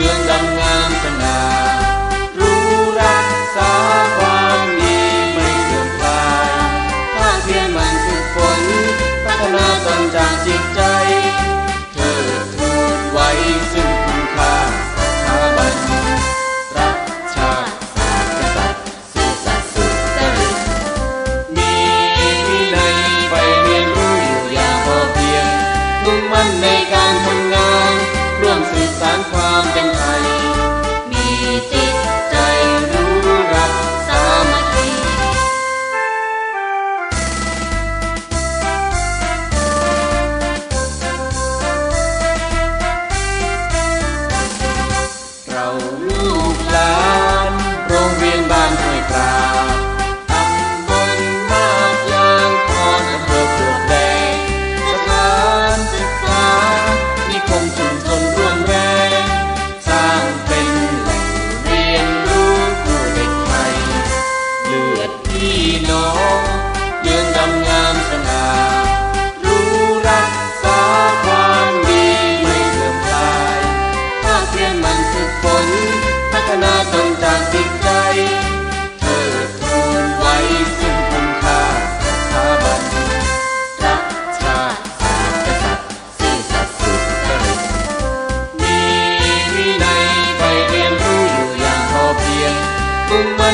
รืองดังามสง่ารู้รักษาความดีไม่เสื่อมคลายภาเพียรมันฝึกฝนพัฒนาตนจากจิตใจ สานความเป็นไทย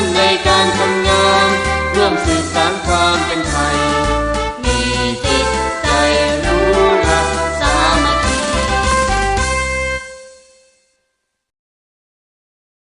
นในการทำงาน ร่วมสืบสานความเป็นไทย